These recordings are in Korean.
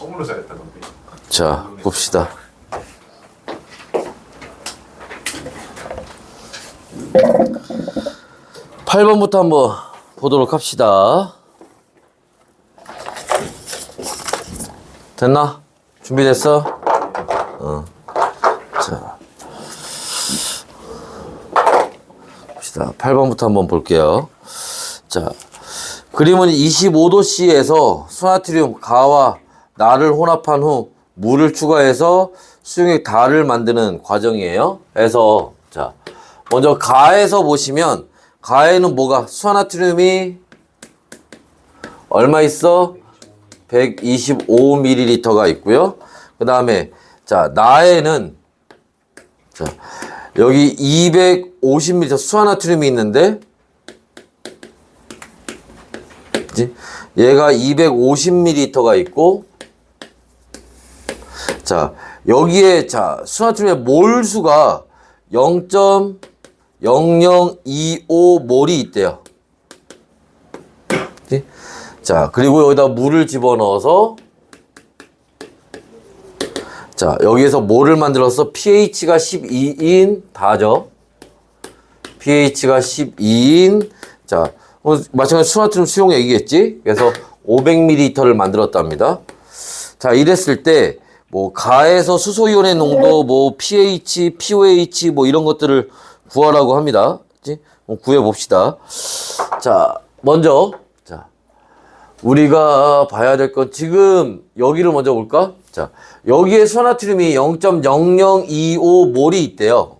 처음으로 잘했다 근데. 자, 봅시다. 팔번부터 한번 보도록 합시다. 됐나? 준비됐어? 어. 자. 봅시다. 8번부터 한번 볼게요. 자. 그림은 25도씨에서 소나트리움 가와 나를 혼합한 후 물을 추가해서 수용액 다를 만드는 과정이에요. 그래서 자 먼저 가에서 보시면 가에는 뭐가 수화나트륨이 얼마 있어? 125ml가 있고요. 그 다음에 자 나에는 자 여기 250ml 수화나트륨이 있는데? 얘가 250ml가 있고 자 여기에 자 수나트륨의 몰수가 0.0025 몰이 있대요. 그치? 자 그리고 여기다 물을 집어넣어서 자 여기에서 뭐를 만들어서 pH가 12인 다죠. pH가 12인 자 어, 마찬가지 수나트륨 수용액이겠지. 그래서 500ml를 만들었답니다. 자 이랬을 때 뭐 가에서 수소이온의 농도 뭐 pH, pOH 뭐 이런 것들을 구하라고 합니다. 그치? 구해 봅시다. 자 먼저 자 우리가 봐야 될 건 지금 여기를 먼저 볼까? 자 여기에 수나트륨이 0.0025 몰이 있대요.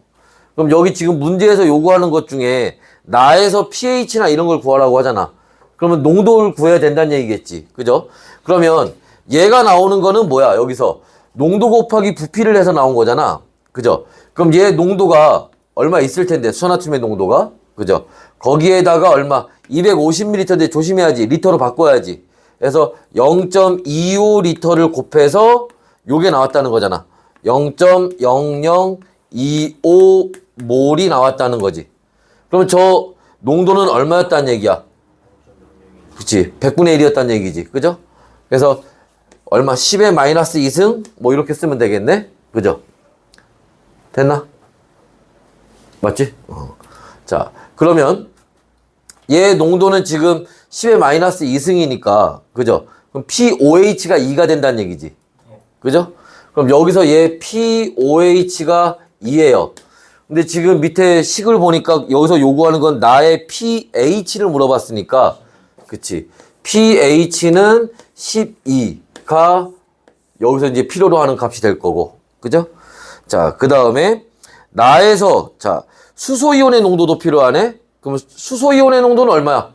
그럼 여기 지금 문제에서 요구하는 것 중에 나에서 pH나 이런 걸 구하라고 하잖아. 그러면 농도를 구해야 된다는 얘기겠지. 그죠? 그러면 얘가 나오는 거는 뭐야? 여기서 농도 곱하기 부피를 해서 나온 거잖아. 그죠? 그럼 얘 농도가 얼마 있을 텐데, 수나트륨의 농도가. 그죠? 거기에다가 얼마? 250ml인데 조심해야지. 리터로 바꿔야지. 그래서 0.25리터를 곱해서 요게 나왔다는 거잖아. 0.0025 몰이 나왔다는 거지. 그럼 저 농도는 얼마였다는 얘기야? 그치. 100분의 1이었다는 얘기지. 그죠? 그래서 얼마? 10의 마이너스 2승? 뭐 이렇게 쓰면 되겠네? 그죠? 됐나? 맞지? 어. 자, 그러면 얘 농도는 지금 10의 마이너스 2승이니까, 그죠? 그럼 POH가 2가 된다는 얘기지. 그죠? 그럼 여기서 얘 POH가 2예요. 근데 지금 밑에 식을 보니까 여기서 요구하는 건 나의 pH를 물어봤으니까, 그치. pH는 12 가 여기서 이제 필요로 하는 값이 될 거고, 그죠? 자, 그 다음에 나에서, 자, 수소이온의 농도도 필요하네? 그럼 수소이온의 농도는 얼마야?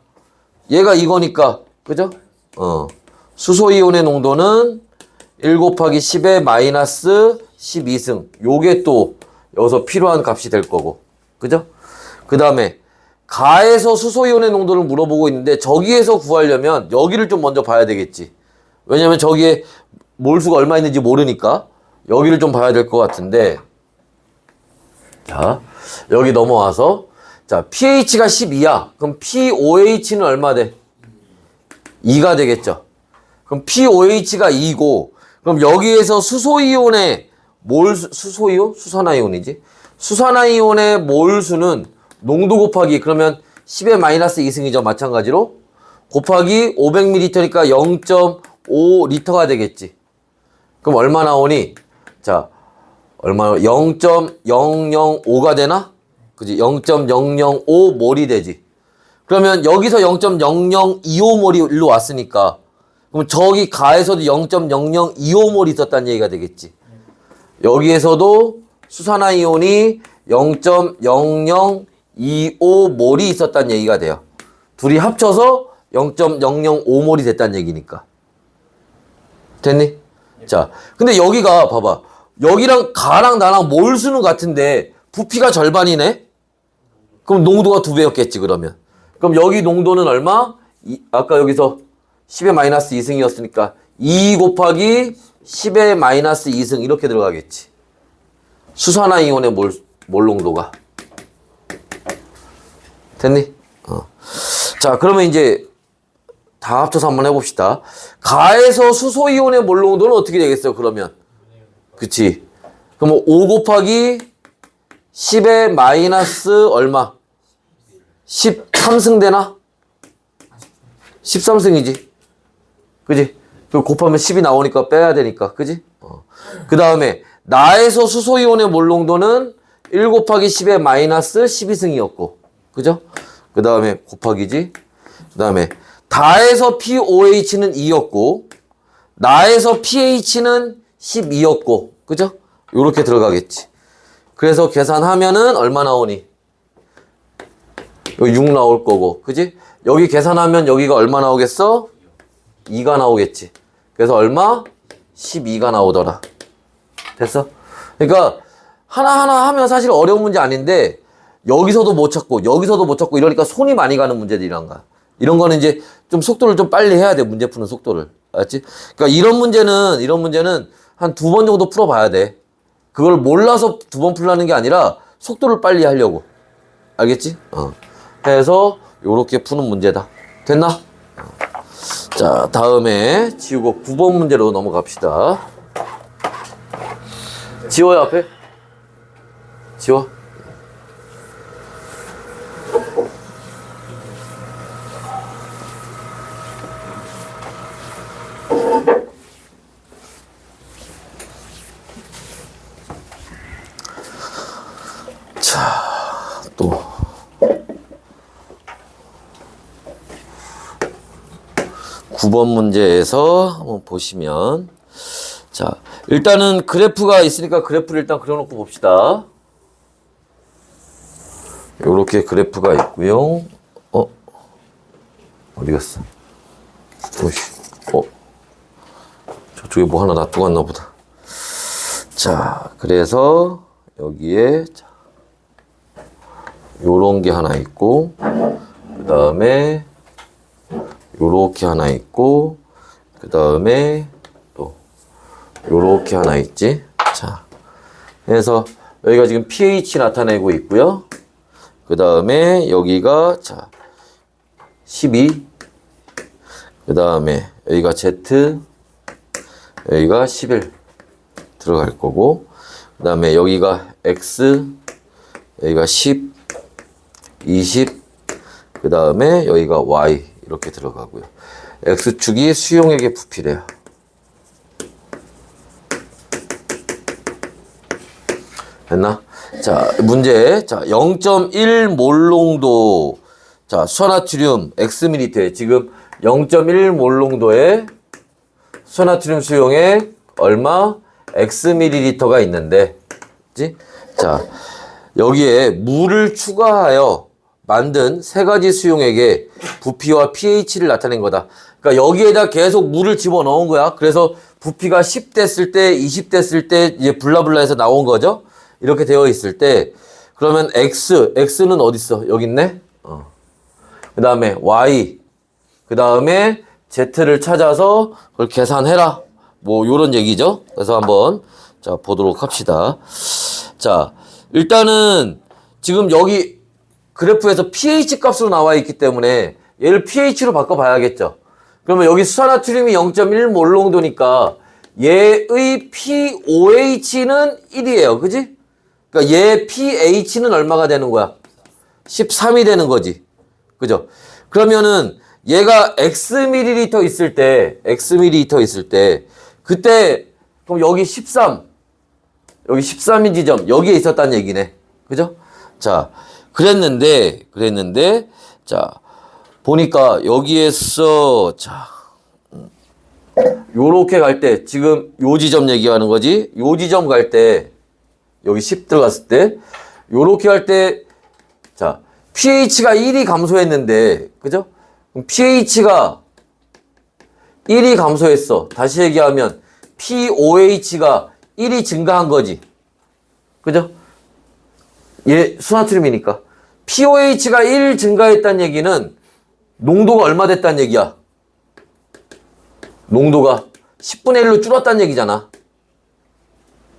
얘가 이거니까, 그죠? 어. 수소이온의 농도는 1 곱하기 10의 마이너스 12승. 요게 또 여기서 필요한 값이 될 거고. 그죠? 그 다음에 가에서 수소이온의 농도를 물어보고 있는데 저기에서 구하려면 여기를 좀 먼저 봐야 되겠지. 왜냐면 저기에 몰수가 얼마 있는지 모르니까 여기를 좀 봐야 될 것 같은데 자 여기 넘어와서 자 pH가 12야. 그럼 pOH는 얼마 돼? 2가 되겠죠. 그럼 pOH가 2고 그럼 여기에서 수소이온의 몰수 수소이온 수산화이온이지 수산화이온의 몰수는 농도 곱하기 그러면 10의 마이너스 2승이죠 마찬가지로 곱하기 500ml니까 0.5리터가 되겠지 그럼 얼마 나오니 자 얼마 0.005가 되나 그지 0.005 몰이 되지 그러면 여기서 0.0025몰이 일로 왔으니까 그럼 저기 가에서도 0.0025몰 있었다는 얘기가 되겠지. 여기에서도 수산화이온이 0.0025몰이 있었다는 얘기가 돼요. 둘이 합쳐서 0.005몰이 됐다는 얘기니까. 됐니? 자, 근데 여기가 봐봐. 여기랑 가랑 나랑 몰수는 같은데 부피가 절반이네? 그럼 농도가 두 배였겠지 그러면. 그럼 여기 농도는 얼마? 이, 아까 여기서 10의 마이너스 2승이었으니까 2 곱하기 10의 마이너스 2승 이렇게 들어가겠지. 수산화 이온의 몰, 몰 농도가. 됐니? 어. 자, 그러면 이제 다 합쳐서 한번 해봅시다. 가에서 수소이온의 몰 농도는 어떻게 되겠어요, 그러면? 그치. 그럼 5 곱하기 10의 마이너스 얼마? 13승 되나? 13승이지. 그지? 그 곱하면 10이 나오니까 빼야 되니까. 그지? 어. 그 다음에 나에서 수소이온의 몰 농도는 1 곱하기 10의 마이너스 12승이었고. 그죠? 그 다음에 곱하기지. 그 다음에 다에서 POH는 2였고 나에서 pH는 12였고. 그죠? 요렇게 들어가겠지. 그래서 계산하면은 얼마 나오니? 여기 6 나올 거고. 그지? 여기 계산하면 여기가 얼마 나오겠어? 2가 나오겠지. 그래서 얼마? 12가 나오더라. 됐어? 그러니까 하나하나 하면 사실 어려운 문제 아닌데 여기서도 못 찾고 여기서도 못 찾고 이러니까 손이 많이 가는 문제들이란 거야. 이런 거는 이제 좀 속도를 좀 빨리 해야 돼. 문제 푸는 속도를. 알았지? 그러니까 이런 문제는 이런 문제는 한 두 번 정도 풀어 봐야 돼. 그걸 몰라서 두 번 풀라는 게 아니라 속도를 빨리 하려고. 알겠지? 어. 해서 요렇게 푸는 문제다. 됐나? 어. 자, 다음에 지우고 9번 문제로 넘어갑시다. 지워요, 앞에. 지워. 두번 문제에서 한번 보시면 자 일단은 그래프가 있으니까 그래프를 일단 그려놓고 봅시다. 이렇게 그래프가 있고요. 어 어디 갔어? 어 저쪽에 뭐 하나 놔두고 왔나 보다. 자 그래서 여기에 자, 요런 게 하나 있고 그 다음에 요렇게 하나 있고, 그 다음에 또 요렇게 하나 있지. 자, 그래서 여기가 지금 pH 나타내고 있고요. 그 다음에 여기가 자 12. 그 다음에 여기가 Z, 여기가 11 들어갈 거고, 그 다음에 여기가 X, 여기가 10, 20, 그 다음에 여기가 Y 이렇게 들어가고요. X축이 수용액의 부피래요. 됐나? 자, 문제. 자, 0.1 몰 농도. 자, 수화나트륨 Xml에 지금 0.1 몰 농도의 수화나트륨 수용액 얼마? Xml가 있는데. 그지? 자, 여기에 물을 추가하여 만든 세 가지 수용액의 부피와 pH를 나타낸 거다. 그러니까 여기에다 계속 물을 집어 넣은 거야. 그래서 부피가 10 됐을 때, 20 됐을 때 이제 블라블라해서 나온 거죠. 이렇게 되어 있을 때 그러면 x, x는 어디 있어? 여기 있네. 어. 그다음에 y, 그다음에 z를 찾아서 그걸 계산해라. 뭐 요런 얘기죠. 그래서 한번 자 보도록 합시다. 자, 일단은 지금 여기 그래프에서 pH 값으로 나와 있기 때문에 얘를 pH로 바꿔 봐야겠죠. 그러면 여기 수산나트륨이 0.1 몰 농도니까 얘의 pOH는 1이에요. 그지? 그러니까 얘 pH는 얼마가 되는 거야? 13이 되는 거지. 그죠? 그러면은 얘가 x ml 있을 때, x ml 있을 때, 그때, 그럼 여기 13, 여기 13인 지점, 여기에 있었다는 얘기네. 그죠? 자, 그랬는데, 그랬는데, 자, 보니까 여기에서, 자, 음, 요렇게 갈 때, 지금 요 지점 얘기하는 거지? 요 지점 갈 때, 여기 10 들어갔을 때, 요렇게 할 때, 자, pH가 1이 감소했는데, 그죠? 그럼 pH가 1이 감소했어. 다시 얘기하면, pOH가 1이 증가한 거지. 그죠? 얘 수나트륨이니까. pOH가 1 증가했다는 얘기는 농도가 얼마 됐다는 얘기야? 농도가 10분의 1로 줄었다는 얘기잖아.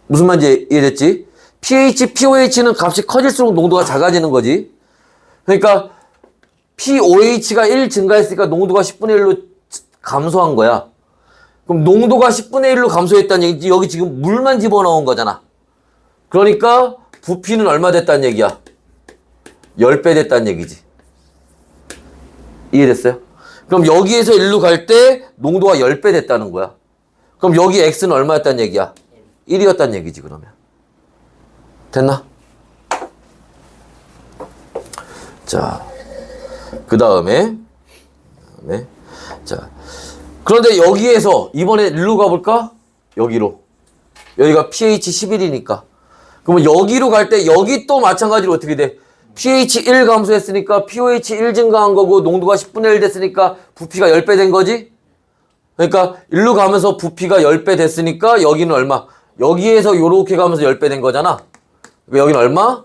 무슨 말인지 이해됐지? pH, pOH는 값이 커질수록 농도가 작아지는 거지. 그러니까 pOH가 1 증가했으니까 농도가 10분의 1로 감소한 거야. 그럼 농도가 10분의 1로 감소했다는 얘기지. 여기 지금 물만 집어넣은 거잖아. 그러니까 부피는 얼마 됐다는 얘기야? 10배 됐다는 얘기지. 이해됐어요? 그럼 여기에서 일로 갈 때 농도가 10배 됐다는 거야. 그럼 여기 x는 얼마였다는 얘기야? 1이었다는 얘기지 그러면. 됐나? 자, 그 다음에, 네. 자, 그런데 여기에서 이번에 일로 가볼까? 여기로. 여기가 pH 11이니까. 그러면 여기로 갈 때 여기 또 마찬가지로 어떻게 돼? pH 1 감소했으니까 pOH 1 증가한 거고 농도가 10분의 1 됐으니까 부피가 10배 된 거지? 그러니까 일로 가면서 부피가 10배 됐으니까 여기는 얼마? 여기에서 요렇게 가면서 10배 된 거잖아. 여기는 얼마?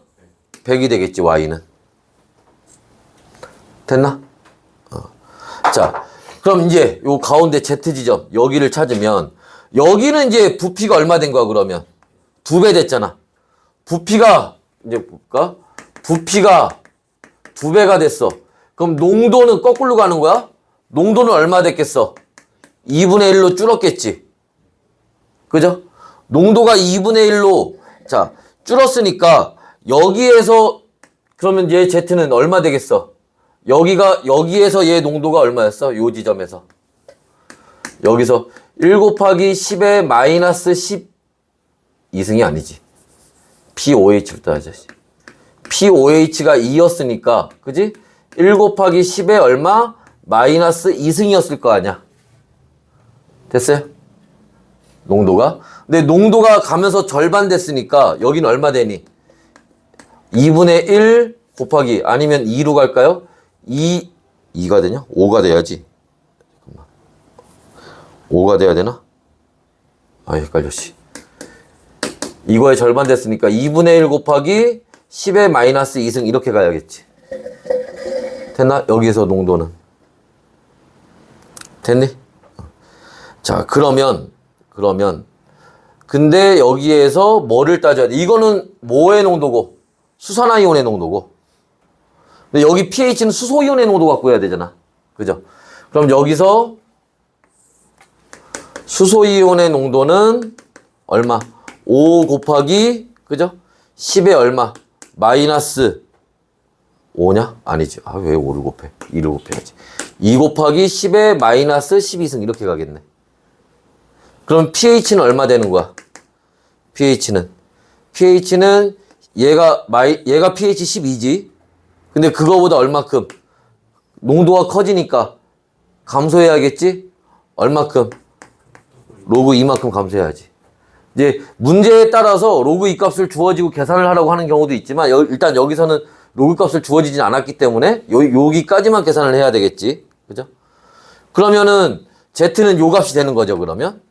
100이 되겠지, y는. 됐나? 어. 자, 그럼 이제 요 가운데 Z 지점 여기를 찾으면 여기는 이제 부피가 얼마 된 거야 그러면 두 배 됐잖아. 부피가 이제 볼까? 부피가 두 배가 됐어. 그럼 농도는 거꾸로 가는 거야? 농도는 얼마 됐겠어? 2분의 1로 줄었겠지. 그죠? 농도가 2분의 1로 자 줄었으니까 여기에서 그러면 얘 Z는 얼마 되겠어? 여기가 여기에서 얘 농도가 얼마였어? 요 지점에서 여기서 1 곱하기 10의 마이너스 10 이승이 아니지. POH를 따야지. POH가 2였으니까 그지? 1 곱하기 10의 얼마? 마이너스 2승이었을 거 아니야. 됐어요? 농도가? 근데 농도가 가면서 절반 됐으니까 여기는 얼마 되니? 2분의 1 곱하기 아니면 2로 갈까요? 2, 2가 되냐? 5가 돼야지. 잠깐만. 5가 돼야 되나? 아, 헷갈려, 씨. 이거의 절반 됐으니까 2분의 1 곱하기 10의 마이너스 2승 이렇게 가야겠지. 됐나? 여기에서 농도는. 됐니? 자, 그러면, 그러면, 근데 여기에서 뭐를 따져야 돼? 이거는 뭐의 농도고? 수산화이온의 농도고. 근데 여기 pH는 수소이온의 농도 갖고 해야 되잖아. 그죠? 그럼 여기서 수소이온의 농도는 얼마? 5 곱하기, 그죠? 10에 얼마? 마이너스 5냐? 아니지. 아, 왜 5를 곱해? 2를 곱해야지. 2 곱하기 10에 마이너스 12승 이렇게 가겠네. 그럼 pH는 얼마 되는 거야? pH는 pH는 얘가 마이 얘가 pH 12지. 근데 그거보다 얼마큼 농도가 커지니까 감소해야겠지? 얼마큼? 로그 2만큼 감소해야지. 이제 문제에 따라서 로그 2 값을 주어지고 계산을 하라고 하는 경우도 있지만 여- 일단 여기서는 로그 값을 주어지진 않았기 때문에 요, 여기까지만 계산을 해야 되겠지. 그죠? 그러면은 Z는 요 값이 되는 거죠, 그러면?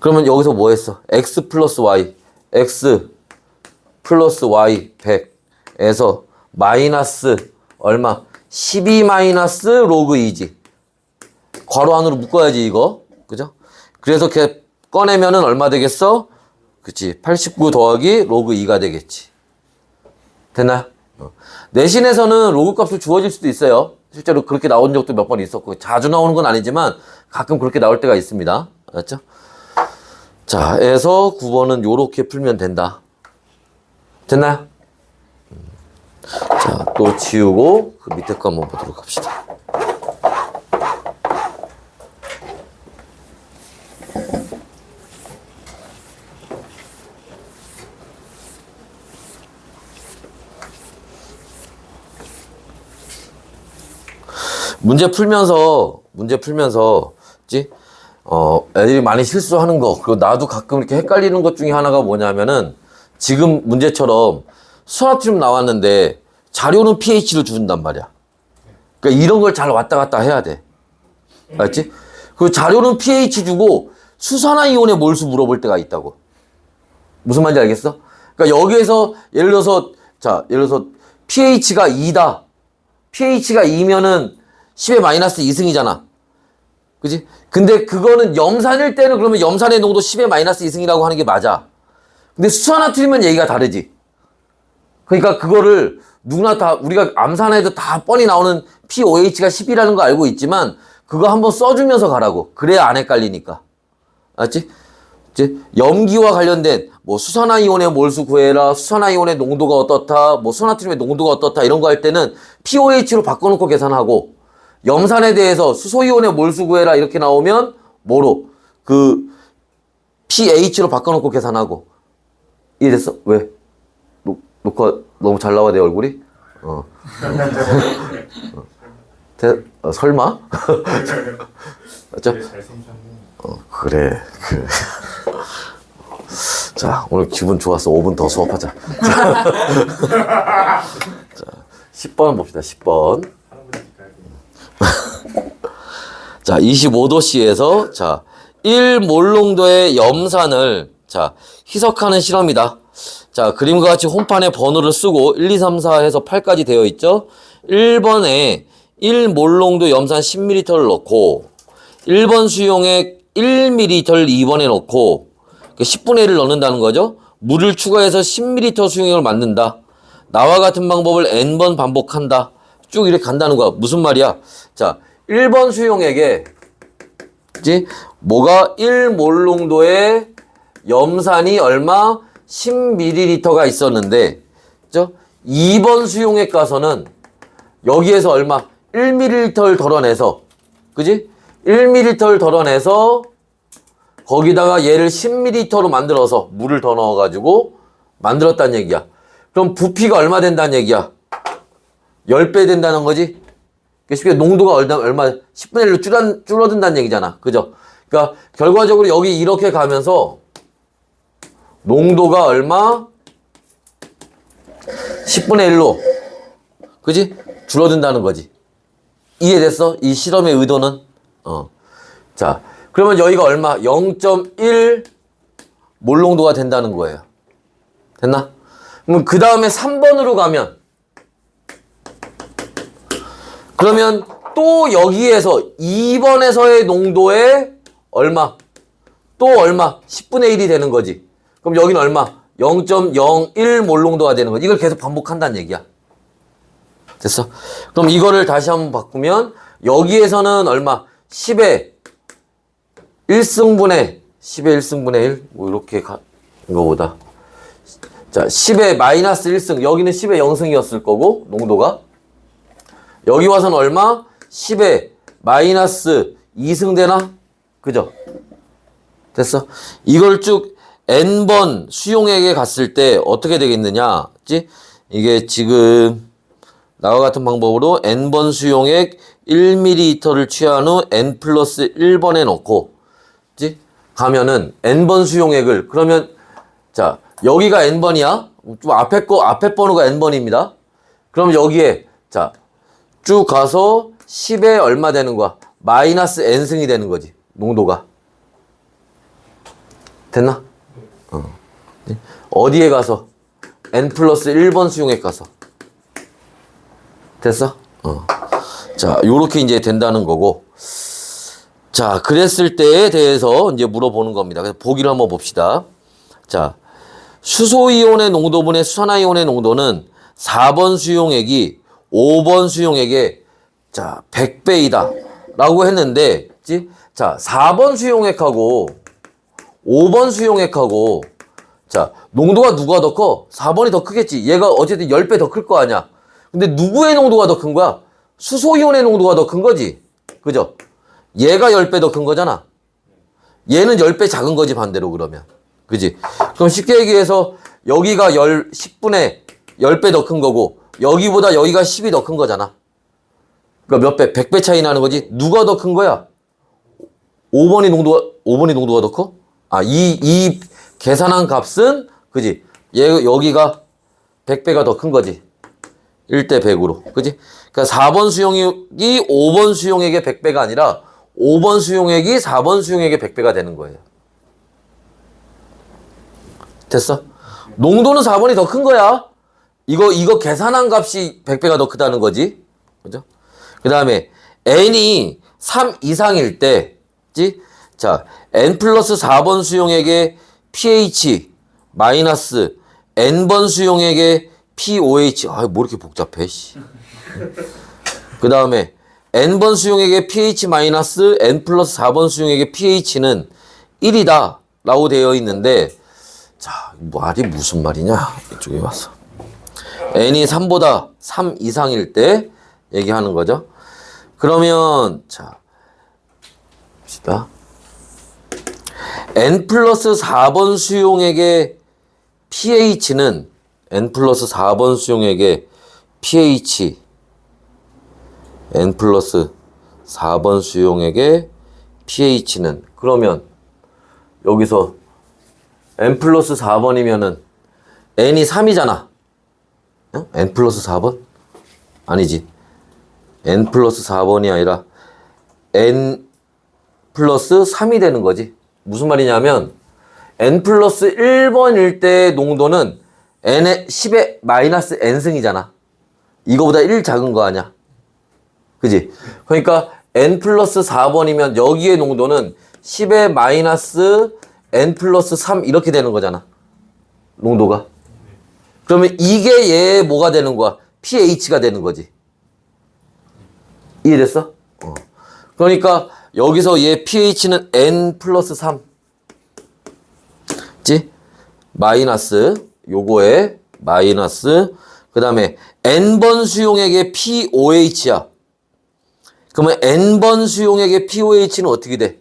그러면 여기서 뭐 했어? X 플러스 Y. X 플러스 Y 100에서 마이너스 얼마? 12 마이너스 로그 2지. 괄호 안으로 묶어야지 이거. 그죠? 그래서 이렇게 꺼내면은 얼마 되겠어? 그치. 89 더하기 로그 2가 되겠지. 됐나요? 어. 내신에서는 로그 값을 주어질 수도 있어요. 실제로 그렇게 나온 적도 몇 번 있었고 자주 나오는 건 아니지만 가끔 그렇게 나올 때가 있습니다. 알았죠? 자, 에서 9번은 요렇게 풀면 된다. 됐나요? 음. 자, 또 지우고 그 밑에 거 한번 보도록 합시다. 문제 풀면서 문제 풀면서 지 어, 애들이 많이 실수하는 거, 그리고 나도 가끔 이렇게 헷갈리는 것 중에 하나가 뭐냐면은 지금 문제처럼 수화트륨 나왔는데 자료는 pH를 준단 말이야. 그러니까 이런 걸 잘 왔다 갔다 해야 돼. 알지? 그 자료는 pH 주고 수산화 이온의 몰수 물어볼 때가 있다고. 무슨 말인지 알겠어? 그러니까 여기에서 예를 들어서 자, 예를 들어서 pH가 2다. pH가 2면은 10의 마이너스 2승이잖아. 그지? 근데 그거는 염산일 때는 그러면 염산의 농도 10의 마이너스 2승이라고 하는 게 맞아. 근데 수산화트리면 얘기가 다르지. 그러니까 그거를 누구나 다 우리가 암산해도 다 뻔히 나오는 POH가 10이라는 거 알고 있지만 그거 한번 써주면서 가라고. 그래야 안 헷갈리니까. 알았지? 이제 염기와 관련된 뭐 수산화 이온의 몰수 구해라, 수산화 이온의 농도가 어떻다, 뭐 수나트륨의 농도가 어떻다 이런 거 할 때는 pOH로 바꿔놓고 계산하고 염산에 대해서 수소이온의 몰수 구해라 이렇게 나오면 뭐로 그 pH로 바꿔놓고 계산하고 이해됐어? 왜? 녹, 녹화 너무 잘 나와 내 얼굴이? 어. 어. 대, 어, 설마? 맞죠? 어, 그래, 그래. 자, 오늘 기분 좋았어. 5분 더 수업하자. 자, 자 10번 봅시다. 10번. 자, 25도씨에서 자, 1몰농도의 염산을 자, 희석하는 실험이다. 자, 그림과 같이 홈판에 번호를 쓰고 1, 2, 3, 4 해서 8까지 되어 있죠. 1번에 1몰농도 염산 10ml를 넣고 1번 수용액 1ml를 2번에 넣고 10분의 1을 넣는다는 거죠. 물을 추가해서 10ml 수용액을 만든다. 나와 같은 방법을 n번 반복한다. 쭉 이렇게 간다는 거야. 무슨 말이야? 자, 1번 수용액에 그지? 뭐가 1몰 농도의 염산이 얼마? 10ml가 있었는데 그죠? 2번 수용액 가서는 여기에서 얼마? 1ml를 덜어내서 그지? 1ml를 덜어내서 거기다가 얘를 10ml로 만들어서 물을 더 넣어가지고 만들었다는 얘기야. 그럼 부피가 얼마 된다는 얘기야? 10배 된다는 거지? 쉽게 농도가 얼마 10분의 1로 줄어, 줄어든다는 얘기잖아. 그죠? 그러니까 결과적으로 여기 이렇게 가면서 농도가 얼마? 10분의 1로 그지? 줄어든다는 거지. 이해됐어? 이 실험의 의도는? 어. 자, 그러면 여기가 얼마? 0.1 몰농도가 된다는 거예요. 됐나? 그럼 그 다음에 3번으로 가면 그러면 또 여기에서 2번에서의 농도에 얼마? 또 얼마? 10분의 1이 되는 거지. 그럼 여기는 얼마? 0.01 몰 농도가 되는 거지. 이걸 계속 반복한다는 얘기야. 됐어? 그럼 이거를 다시 한번 바꾸면 여기에서는 얼마? 10에 1승분의 10의 1승분의 1? 뭐 이렇게 가, 이거보다 자 10의 마이너스 1승 여기는 10의 0승이었을 거고 농도가 여기 와서는 얼마? 10의 마이너스 2승 되나? 그죠? 됐어? 이걸 쭉 n번 수용액에 갔을 때 어떻게 되겠느냐? 지 이게 지금 나와 같은 방법으로 n번 수용액 1ml를 취한 후 n 플러스 1번에 넣고 지 가면은 n번 수용액을 그러면 자 여기가 n번이야 좀 앞에 거 앞에 번호가 n번입니다 그럼 여기에 자 쭉 가서 10에 얼마 되는 거야 마이너스 n승이 되는 거지 농도가 됐나 어. 어디에 가서 n 플러스 1번 수용액 가서 됐어 어. 자 요렇게 이제 된다는 거고 자, 그랬을 때에 대해서 이제 물어보는 겁니다. 그래서 보기를 한번 봅시다. 자, 수소이온의 농도분의 수산화이온의 농도는 4번 수용액이 5번 수용액의 자, 100배이다. 라고 했는데, 지? 자, 4번 수용액하고 5번 수용액하고 자, 농도가 누가 더 커? 4번이 더 크겠지. 얘가 어쨌든 10배 더 클 거 아니야. 근데 누구의 농도가 더 큰 거야? 수소이온의 농도가 더 큰 거지. 그죠? 얘가 10배 더 큰 거잖아. 얘는 10배 작은 거지, 반대로 그러면. 그지? 그럼 쉽게 얘기해서 여기가 10, 10분의 10배 더 큰 거고, 여기보다 여기가 10이 더 큰 거잖아. 그러니까 몇 배? 100배 차이 나는 거지? 누가 더 큰 거야? 5번이 농도가, 5번이 농도가 더 커? 아, 이, 이 계산한 값은, 그지? 얘, 여기가 100배가 더 큰 거지. 1대 100으로. 그지? 그러니까 4번 수용액이 5번 수용액의 100배가 아니라 5번 수용액이 4번 수용액의 100배가 되는 거예요. 됐어? 농도는 4번이 더 큰 거야. 이거, 이거 계산한 값이 100배가 더 크다는 거지. 그죠? 그 다음에 n이 3 이상일 때, 지? 자, n 플러스 4번 수용액의 pH 마이너스 n번 수용액의 POH. 아, 뭐 이렇게 복잡해, 씨. 그 다음에 n번 수용액의 pH 마이너스 n 플러스 4번 수용액의 pH는 1이다 라고 되어 있는데 자 말이 무슨 말이냐 이쪽에 와서 n이 3보다 3 이상일 때 얘기하는 거죠 그러면 자 봅시다 n 플러스 4번 수용액의 pH는 n 플러스 4번 수용액의 pH n 플러스 4번 수용액의 pH는 그러면 여기서 n 플러스 4번이면은 n이 3이잖아. 어? n 플러스 4번? 아니지. n 플러스 4번이 아니라 n 플러스 3이 되는 거지. 무슨 말이냐면 n 플러스 1번일 때 농도는 n의 10의 마이너스 n승이잖아. 이거보다 1 작은 거 아니야. 그지? 그러니까 n 플러스 4번이면 여기의 농도는 10의 마이너스 n 플러스 3 이렇게 되는 거잖아. 농도가. 그러면 이게 얘 뭐가 되는 거야? pH가 되는 거지. 이해됐어? 어. 그러니까 여기서 얘 pH는 n 플러스 3. 지? 마이너스 요거에 마이너스 그 다음에 n번 수용액의 POH야. 그러면 n번 수용액의 POH는 어떻게 돼?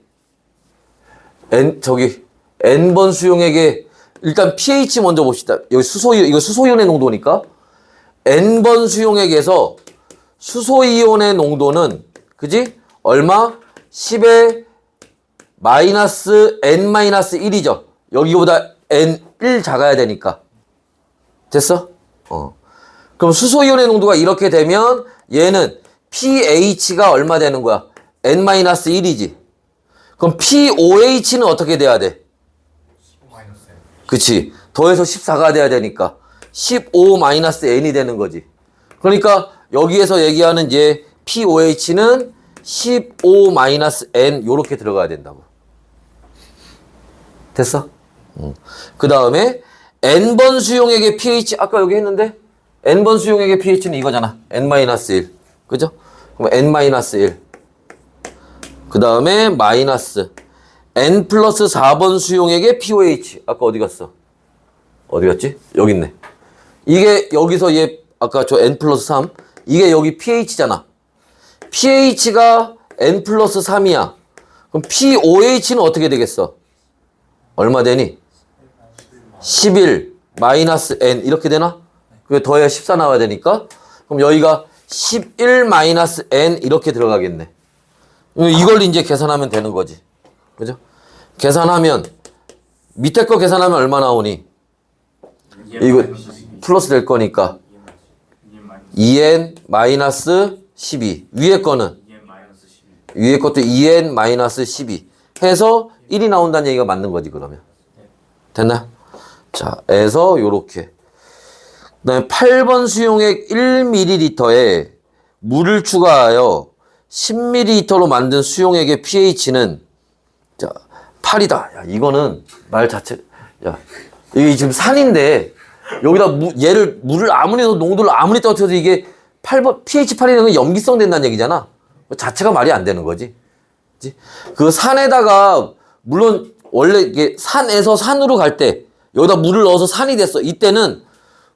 n 저기 n번 수용액의 일단 pH 먼저 봅시다. 여기 수소이온 이거 수소이온의 농도니까 n번 수용액에서 수소이온의 농도는 그지? 얼마? 10의 마이너스 n 마이너스 1이죠. 여기보다 n 1 작아야 되니까. 됐어? 어. 그럼 수소이온의 농도가 이렇게 되면 얘는 pH가 얼마 되는 거야? n 마이너스 1이지. 그럼 pOH는 어떻게 돼야 돼? 그치. 더해서 14가 돼야 되니까 15 마이너스 n이 되는 거지. 그러니까 여기에서 얘기하는 얘 pOH는 15 마이너스 n 요렇게 들어가야 된다고. 됐어? 그 다음에 n번 수용액의 pH 아까 여기 했는데 n번 수용액의 pH는 이거잖아. n-1. 그죠? 그럼 n-1. 그 다음에 마이너스 n 플러스 4번 수용액의 pOH 아까 어디 갔어? 어디 갔지? 여기 있네. 이게 여기서 얘 아까 저 n 플러스 3 이게 여기 pH잖아. pH가 n 플러스 3이야. 그럼 pOH는 어떻게 되겠어? 얼마 되니? 11 마이너스 n 이렇게 되나? 그 더해야 14 나와야 되니까 그럼 여기가 11 마이너스 n 이렇게 들어가겠네. 이걸 이제 계산하면 되는 거지. 그죠? 계산하면 밑에 거 계산하면 얼마 나오니? 이거 플러스 될 거니까. 2n 마이너스 12 위에 거는? 위에 것도 2n 마이너스 12 해서 1이 나온다는 얘기가 맞는 거지 그러면. 됐나? 자, 에서 요렇게. 그 다음에 8번 수용액 1ml에 물을 추가하여 10ml로 만든 수용액의 pH는 자 8이다. 야, 이거는 말 자체 야 이게 지금 산인데 여기다 무, 얘를 물을 아무리 넣어도 농도를 아무리 떨어뜨려도 이게 8번 pH 8이 되면 염기성 된다는 얘기잖아. 그 자체가 말이 안 되는 거지. 그 산에다가 물론 원래 이게 산에서 산으로 갈 때 여기다 물을 넣어서 산이 됐어. 이때는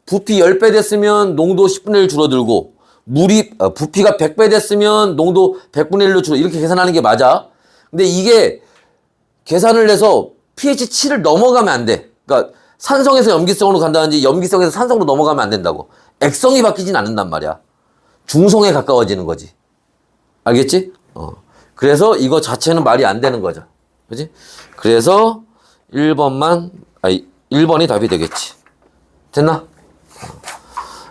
부피 10배 됐으면 농도 10분의 1 줄어들고 물이 어, 부피가 100배 됐으면 농도 100분의 1로 줄어 이렇게 계산하는 게 맞아. 근데 이게 계산을 해서 pH 7을 넘어가면 안 돼. 그러니까 산성에서 염기성으로 간다든지 염기성에서 산성으로 넘어가면 안 된다고. 액성이 바뀌진 않는단 말이야. 중성에 가까워지는 거지. 알겠지? 어. 그래서 이거 자체는 말이 안 되는 거죠. 그지? 그래서 1번만, 아니, 1번이 답이 되겠지. 됐나?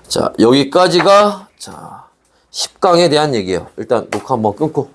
자, 여기까지가, 자, 10강에 대한 얘기예요. 일단 녹화 한번 끊고.